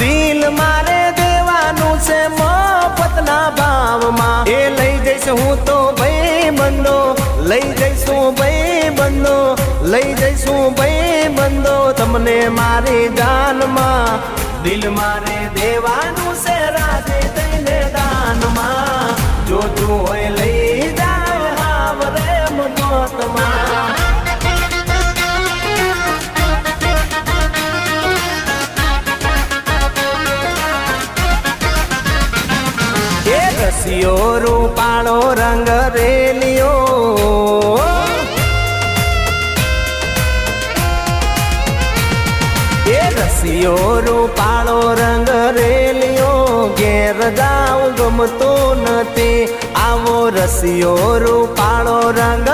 દિલ મારે દેવાનું છે મફતના ભાવમાં. એ લઈ જઈશ હું તો ભાઈ બંદો લઈ જઈશું ભાઈ બંદો લઈ જઈશું ભાઈ બંદો તમને મારી જાનમાં. દિલ મારે દેવાનું છે રાધે તૈને દાનમાં. જો તું હોય લઈ જાય આવરે મનોતમાં રસિયો રૂપાળો, રંગ રેલિયો એ રસિયો રૂપાળો, રંગ રેલિયો ઘેર જાવ ગમતો નથી. આવો રસિયો રૂપાળો, રંગ